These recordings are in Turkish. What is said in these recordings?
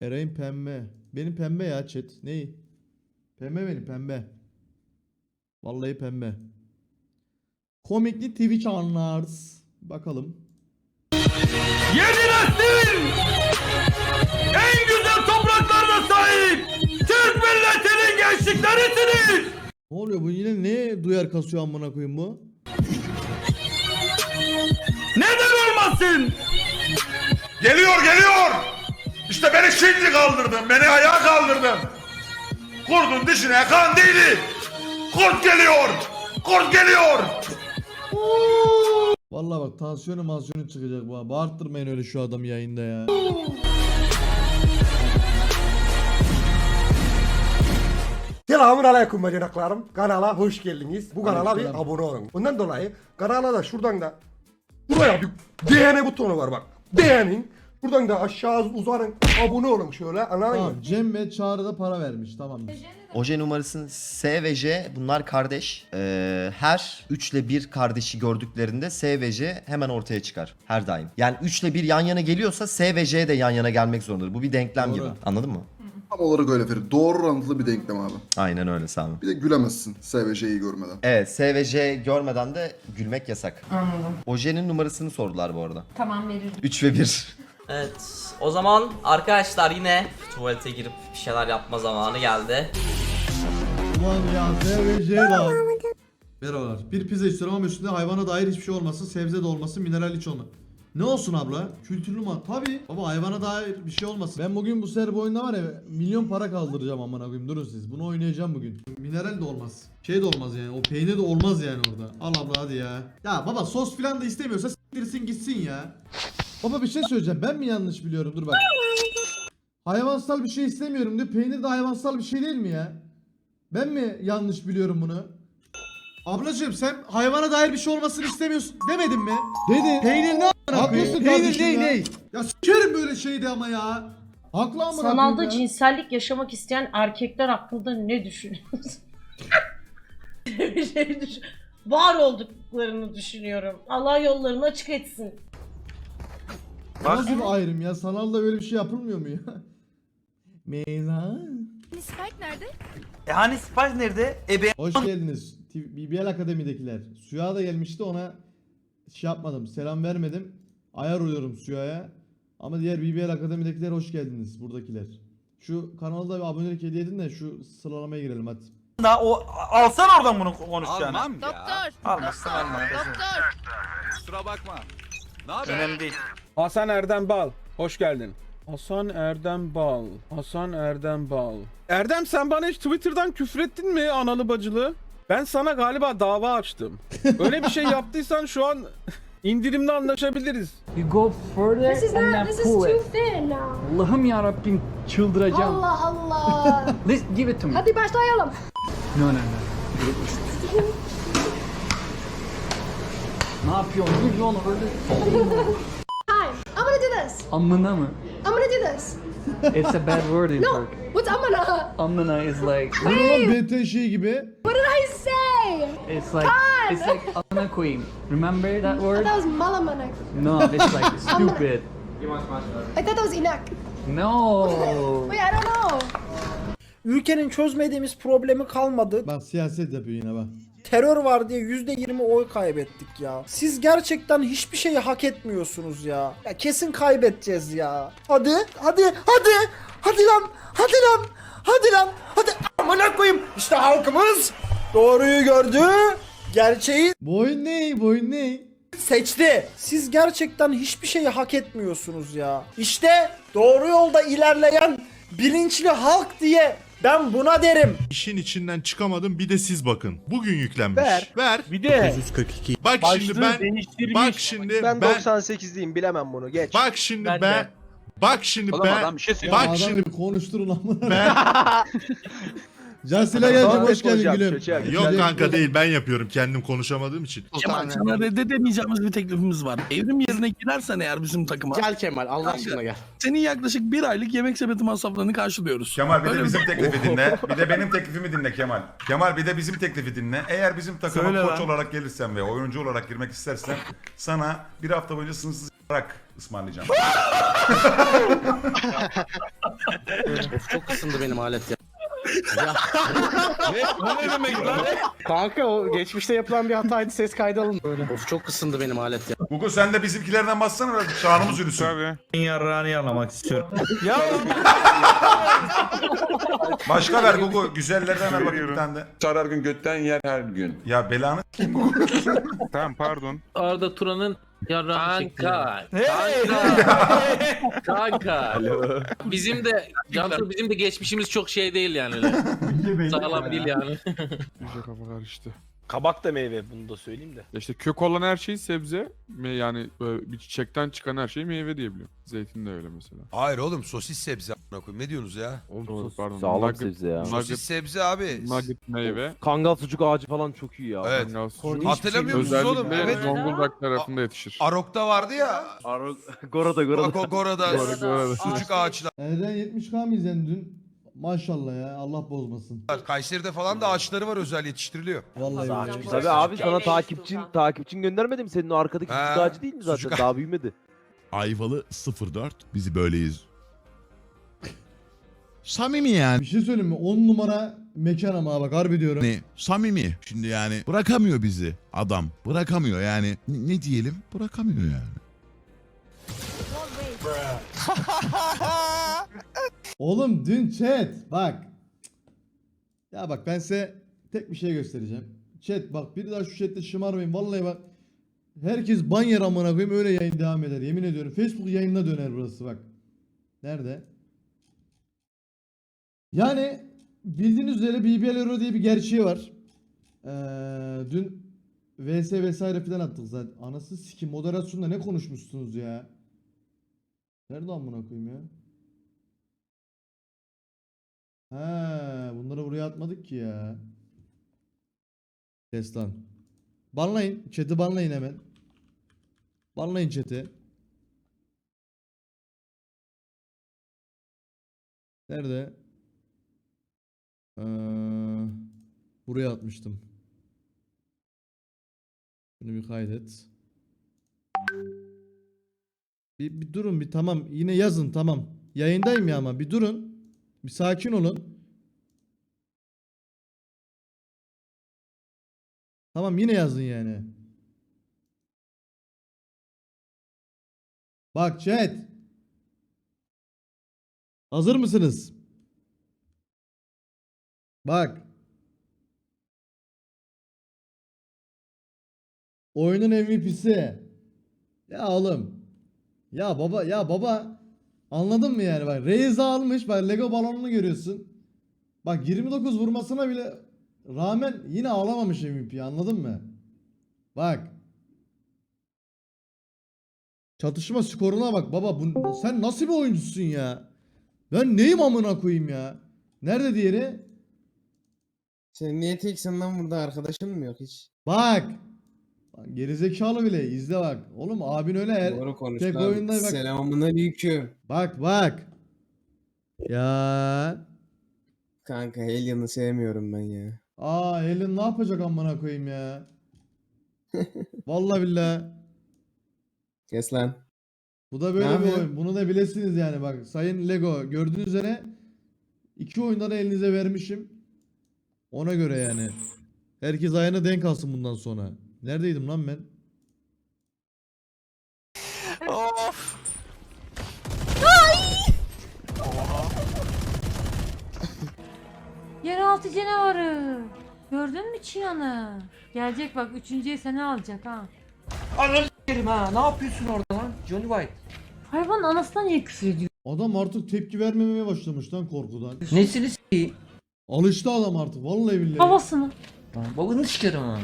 Eray'ın pembe. Benim pembe ya chat. Neyi? Pembe benim pembe. Vallahi pembe. Komikli Twitch anlarız. Bakalım. Yeni neslin en güzel topraklarına sahip Türk milletinin gençliklerisiniz. Ne oluyor bu yine ne duyar kasıyor amına koyayım bu? Neden olmasın? Geliyor geliyor. İşte beni şimdi kaldırdın. Beni ayağa kaldırdın. Kurdun dişine kan değdi. Kurt geliyor. Kurt geliyor. Vallahi bak tansiyonu mansiyonu çıkacak bu. Bağırttırmayın öyle şu adamı yayında ya. Selamun aleyküm bacanaklarım. Kanala hoş geldiniz. Bu kanala bir abone olun. Bundan dolayı kanala da şuradan da buraya bir beğeni butonu var bak. Beğenin. Buradan da aşağı uzanın. Abone olun şöyle. Anladın mı? Tamam Cem ve Çağrı da para vermiş tamamdır. Oje numarasının S ve J bunlar kardeş. Ee, her 3 ile 1 kardeşi gördüklerinde S ve J hemen ortaya çıkar. Her daim. Yani 3 ile 1 yan yana geliyorsa S ve J de yan yana gelmek zorundadır. Bu bir denklem Doğru. gibi. Anladın mı? Tam olarak öyle Ferit. Doğru orantılı bir denklem abi. Aynen öyle Sami. Bir de gülemezsin SVJ'yi görmeden. Evet S ve J görmeden de gülmek yasak. Anladım. Ojenin numarasını sordular bu arada. Tamam veririm. 3 ve 1. Evet. O zaman arkadaşlar yine tuvalete girip bir şeyler yapma zamanı geldi. Ulan ya lan. Merhabalar. Bir pizza istiyorum ama üstünde hayvana dair hiçbir şey olmasın. Sebze de olmasın. Mineral hiç olmasın. Ne olsun abla? Kültürlü mü? Tabii. Baba hayvana dair bir şey olmasın. Ben bugün bu sefer bu oyunda var ya milyon para kaldıracağım amına koyayım. Durun siz. Bunu oynayacağım bugün. Mineral de olmaz. Şey de olmaz yani. O peynir de olmaz yani orada. Al abla hadi ya. Ya baba sos filan da istemiyorsa s**tirsin gitsin ya. Baba bir şey söyleyeceğim. Ben mi yanlış biliyorum? Dur bak. Hayvansal bir şey istemiyorum diyor. Peynir de hayvansal bir şey değil mi ya? Ben mi yanlış biliyorum bunu? Ablacığım sen hayvana dair bir şey olmasını istemiyorsun demedin mi? Dedi. Peynir ne a**ına Haklısın Peynir kardeşim ney ya. ney? Ya sikerim böyle şeydi ama ya. Haklı amına koyayım Sanalda ya. cinsellik yaşamak isteyen erkekler hakkında ne düşünüyorsun? bir şey düşün. Var olduklarını düşünüyorum. Allah yollarını açık etsin. Nasıl bir ayrım ya? Sanalda böyle bir şey yapılmıyor mu ya? Meyza. Spike nerede? E hani sipariş nerede? E be Hoş geldiniz. T- BBL Akademi'dekiler. Suya da gelmişti ona şey yapmadım. Selam vermedim. Ayar oluyorum Suya'ya. Ama diğer BBL Akademi'dekiler hoş geldiniz. Buradakiler. Şu kanalda bir abonelik hediye edin de şu sıralamaya girelim hadi. da o alsan oradan bunu konuşacağını. Almam Doktor. Almazsan alma. Doktor. Önemli değil. Hasan Erdem Bal. Hoş geldin. Hasan Erdem Bal. Hasan Erdem Bal. Erdem sen bana hiç Twitter'dan küfrettin mi analı bacılı? Ben sana galiba dava açtım. Öyle bir şey yaptıysan şu an indirimde anlaşabiliriz. You go further This is and not, then this is pull too it. thin now. Allah'ım yarabbim çıldıracağım. Allah Allah. Let's give it to me. Hadi başlayalım. No no no. ne yapıyorsun? Onu öyle. Time. I'm gonna do this. Amına mı? I'm gonna do this. It's a bad word in No. Turk. What's I'm gonna? Amına is like Bu ne lan BT şey gibi? What did I say? it's like it's like amına koyayım. Remember that I word? thought that was malamanak. No, it's like stupid. I thought that was inak. No. Wait, I don't know. Ülkenin çözmediğimiz problemi kalmadı. Bak siyaset yapıyor yine bak. Terör var diye %20 oy kaybettik ya. Siz gerçekten hiçbir şeyi hak etmiyorsunuz ya. Ya kesin kaybedeceğiz ya. Hadi, hadi, hadi. Hadi lan, hadi lan. Hadi lan, hadi. Amına koyayım. İşte halkımız doğruyu gördü. Gerçeği Bu oyun ne? Bu oyun ne? seçti. Siz gerçekten hiçbir şeyi hak etmiyorsunuz ya. İşte doğru yolda ilerleyen bilinçli halk diye ben buna derim. İşin içinden çıkamadım bir de siz bakın. Bugün yüklenmiş. Ver. Ver. Bir de Bak şimdi ben değiştirmiş. bak şimdi Ben ben 98'liyim bilemem bunu geç. bak şimdi Ben ben de. bak şimdi ben bir şey Ya Bak şimdi- konuşturun amına. ben Cansile geldim hoş geldin gülüm. yok kanka değil ben yapıyorum kendim konuşamadığım için. Kemal sana reddedemeyeceğimiz bir teklifimiz var. Evrim yerine girersen eğer bizim takıma. Gel Kemal Allah aşkına gel. Senin yaklaşık bir aylık yemek sepeti masraflarını karşılıyoruz. Kemal bir Öyle de mi? bizim teklifi dinle. Bir de benim teklifimi dinle Kemal. Kemal bir de bizim teklifi dinle. Eğer bizim takıma Söyle koç lan. olarak gelirsen ve oyuncu olarak girmek istersen sana bir hafta boyunca sınırsız olarak ısmarlayacağım. of çok ısındı benim alet ya. Ne? Bu ne demek lan? Kanka o geçmişte yapılan bir hataydı ses kaydı alın. Of çok ısındı benim alet ya. Gugu sen de bizimkilerden bassana biraz şanımız yürüsün. Tabii. Yarrağını yalamak istiyorum. Başka ver Gugu. Güzellerden ver bakayım bir tane de. Her gün götten yer her gün. Ya belanı s**eyim Gugu. Tamam pardon. Arda Turan'ın yarrağını Kanka. Kanka. Kanka. Bizim de Cansu bizim de geçmişimiz çok şey değil yani öyle. Sağlam değil yani. İyice kafa karıştı. Kabak da meyve bunu da söyleyeyim de. İşte kök olan her şey sebze. Me- Yani böyle bir çiçekten çıkan her şey meyve diyebiliyorum. Zeytin de öyle mesela. Hayır oğlum sosis sebze koyayım. Ne diyorsunuz ya? Doğru pardon. Sağlam Nugget- sebze ya. Nugget, Sosis sebze abi. nugget meyve. Kangal sucuk ağacı falan çok iyi ya. Evet. Kangal sucuk. Hatırlamıyor musunuz oğlum? Evet. Zonguldak tarafında yetişir. Arok'ta vardı ya. Gorada Bak o Gora'da Gora, Gora'da. sucuk ağaçlar. Eren 70k mı izledin dün? Maşallah ya Allah bozmasın. Kayseri'de falan da ağaçları var özel yetiştiriliyor. Vallahi billahi. Tabii abi sana takipçin takipçin göndermedi mi senin o arkadaki Ha, sucuk ağacı değil mi zaten? Daha büyümedi. Ayvalı 04. Bizi böyleyiz. Samimi yani. Bir şey söyleyeyim mi? 10 numara mekan ama bak harbi diyorum. Hani samimi. Şimdi yani bırakamıyor bizi adam. Bırakamıyor yani. N- ne diyelim? Bırakamıyor yani. Oğlum dün chat bak. Ya bak ben size tek bir şey göstereceğim. Chat bak bir daha şu chatte şımarmayın. Vallahi bak. Herkes ban yer amına koyayım öyle yayın devam eder. Yemin ediyorum. Facebook yayınına döner burası bak. Nerede? Yani bildiğiniz üzere BBL Euro diye bir gerçeği var. Ee, dün VS vesaire filan attık zaten. Anası sikim moderasyonda ne konuşmuşsunuz ya? Nerede amına koyayım ya? He, bunları buraya atmadık ki ya. Kes lan. Banlayın. Chat'i banlayın hemen. Banlayın chat'i. Nerede? Ee, buraya atmıştım. Bunu bir kaydet. Bir, bir durun bir tamam. Yine yazın tamam. Yayındayım ya ama bir durun. Bir sakin olun. Tamam yine yazın yani. Bak chat. Hazır mısınız? Bak. Oyunun MVP'si. Ya oğlum. Ya baba ya baba. Anladın mı yani bak Reis almış bak Lego balonunu görüyorsun. Bak 29 vurmasına bile rağmen yine alamamış MVP anladın mı? Bak. Çatışma skoruna bak baba bu, sen nasıl bir oyuncusun ya? Ben neyim amına koyayım ya? Nerede diğeri? Sen niye teksin lan burada arkadaşın mı yok hiç? Bak. Gerizekalı bile izle bak. Oğlum abin öyle her... Doğru konuş tek oyunda bak. Selamun aleyküm. Bak bak. Ya. Kanka Alien'ı sevmiyorum ben ya. Aa Elin ne yapacak amına koyayım ya? Vallahi billahi. Kes lan. Bu da böyle bir oyun. Bunu da bilesiniz yani bak. Sayın Lego gördüğünüz üzere iki oyunda da elinize vermişim. Ona göre yani. Herkes ayağına denk alsın bundan sonra. Neredeydim lan ben? Yeraltı canavarı. Gördün mü Çiyan'ı? Gelecek bak üçüncüye seni alacak ha. ha ne yapıyorsun orada lan? Johnny White. Hayvan anasına niye küfür ediyor? Adam artık tepki vermemeye başlamış lan korkudan. Nesini s**eyim? Alıştı adam artık vallahi billahi. Babasını. Babanı sikerim ha.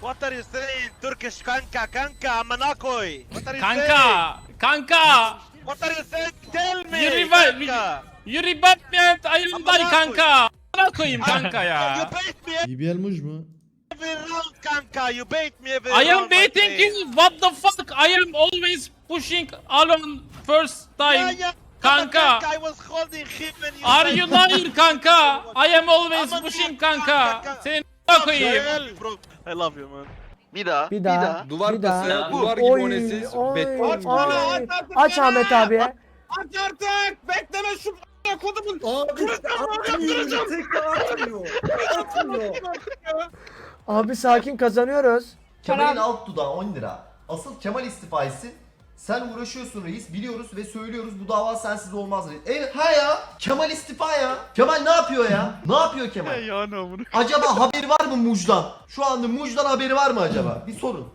What are you saying? Turkish kanka kanka amanakoy. What are you Kanka! Kanka! What are you saying? Tell me. Yürü bak, kanka. Yürü bak ben ayırım bari kanka. Bana koyayım kanka You ya. bait me BBL muj mu? every round kanka. You bait me every I am round. my baiting friend. you. What the fuck? I am always pushing alone first Yeah, time. yeah. Kanka. I was holding him and you Are you liar kanka? I am always pushing kanka. Senin koyayım. Bro, I love you man. Bir daha. Bir daha. Duvar Bir daha. kası, duvar Oy, gibi onesiz. oy, Bet. oy. Aç Ahmet abi. Aç artık. Bekleme şu a**ına Abi atmıyor. Tekrar atmıyor. Atmıyor. Abi sakin kazanıyoruz. Kemal'in alt dudağı 10 lira. Asıl Kemal istifa etsin. Sen uğraşıyorsun reis biliyoruz ve söylüyoruz bu dava sensiz olmaz reis. E ha ya Kemal istifa ya. Kemal ne yapıyor ya? Ne yapıyor Kemal? Acaba haberi var mı Muj'dan? Şu anda Muj'dan haberi var mı acaba? Bir sorun.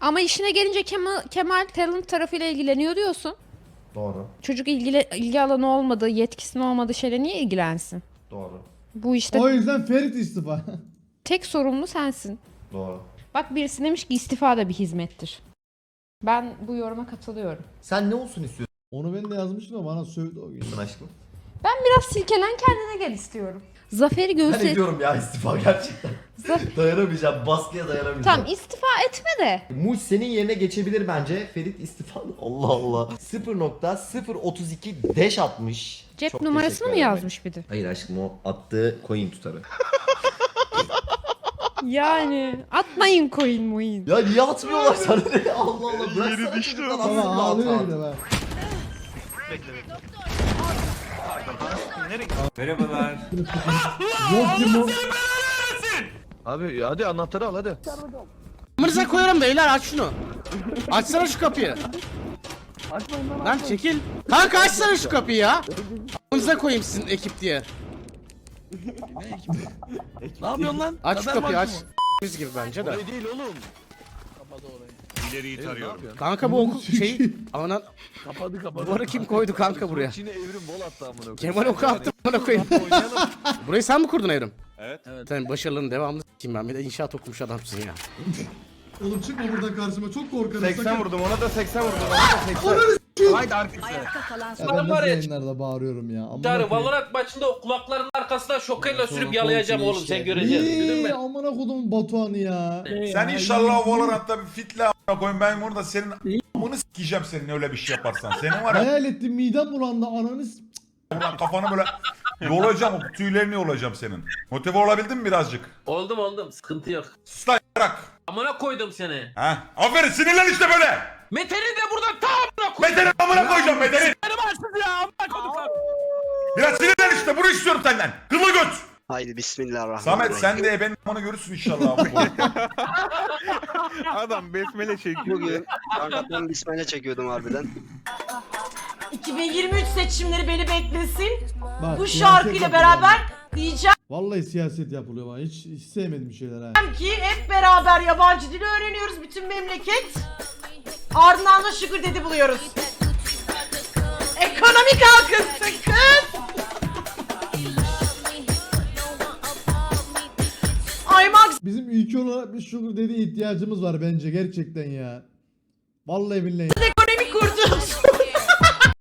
Ama işine gelince Kemal, Kemal talent tarafıyla ilgileniyor diyorsun. Doğru. Çocuk ilgili, ilgi alanı olmadığı, yetkisinin olmadığı şeyle niye ilgilensin? Doğru. Bu işte O yüzden Ferit istifa. tek sorumlu sensin. Doğru. Bak birisi demiş ki istifa da bir hizmettir. Ben bu yoruma katılıyorum. Sen ne olsun istiyorsun Onu ben de yazmıştım da bana sövdü o gün. aşkım? Ben biraz silkelen kendine gel istiyorum. Zafer'i Ben göğsü... ediyorum ya istifa gerçekten. Zaf- Dayanamayacağım. Baskıya dayanamayacağım. Tamam istifa etme de. Muş senin yerine geçebilir bence. Ferit istifa. Allah Allah. 0.032 deş atmış. Cep Çok numarasını teşekkür mı ederim. yazmış bir de? Hayır aşkım o attığı coin tutarı. Yani atmayın coin muin. ya niye atmıyorlar sana ne? Allah Allah bıraksana çocuklar Ama atsın ağlıyor bir de ben. Yok ki mu... Abi hadi anahtarı al hadi. Mırza koyarım beyler aç şunu. Açsana şu kapıyı. Lan çekil. Kanka açsana şu kapıyı ya. Mırza koyayım sizin ekip diye. Ne yapıyorsun lan? Aç şu kapıyı aç. Biz gibi bence de. Orayı değil oğlum. İleriyi tarıyorum. Kanka bu okul şey anan kapadı kapadı. Duvarı kim koydu kanka buraya? Çin'e evrim bol attı amına koyayım. Kemal oku attı bana koyayım. Burayı sen mi kurdun Evrim? Evet. Sen başarılının devamlı s**eyim ben. Bir de inşaat okumuş adamsın ya. Oğlum çıkma buradan karşıma çok korkarım. sakın. vurdum ona da 80 vurdum ona da 80. Haydi arkası. Ya ben Var nasıl ya, yayınlarda bağırıyorum ya. Amına Çağrı koyayım. Valorant maçında o kulaklarının arkasına şokayla Sonra sürüp yalayacağım korkuyor oğlum işte. sen göreceksin. Bildin İyi, mi? amına kodum Batuhan'ı ya. Sen inşallah Valorant'ta bir fitle a**ına koyun ben burada senin a**ını sikeceğim senin öyle bir şey yaparsan. Senin var ya Hayal ettim midem bulandı ananı s- buradan kafanı böyle yolacağım o tüylerini yolacağım senin. Motive olabildin mi birazcık? Oldum oldum sıkıntı yok. Sus lan yarak. Amına koydum seni. Ha? Aferin sinirlen işte böyle. Mete'ni de buradan tam koydum. Mete'nin amına koyacağım Mete'nin. Benim açsın ya amına koydum lan. Biraz sinirlen işte bunu istiyorum senden. Kılı göt. Haydi bismillahirrahmanirrahim. Samet sen de benim amanı görürsün inşallah. Adam besmele çekiyor. Bugün kanka ben bismillah çekiyordum harbiden. 2023 seçimleri beni beklesin. Bak, Bu şarkıyla beraber diyeceğim Vallahi siyaset yapılıyor bana. Hiç, hiç sevmediğim şeyler ha. ki hep beraber yabancı dili öğreniyoruz bütün memleket. Ardından da şükür dedi buluyoruz. Ekonomik kalkınsın kız. Ay Max Bizim ülke olarak bir sugar dediği ihtiyacımız var bence gerçekten ya. Vallahi billahi.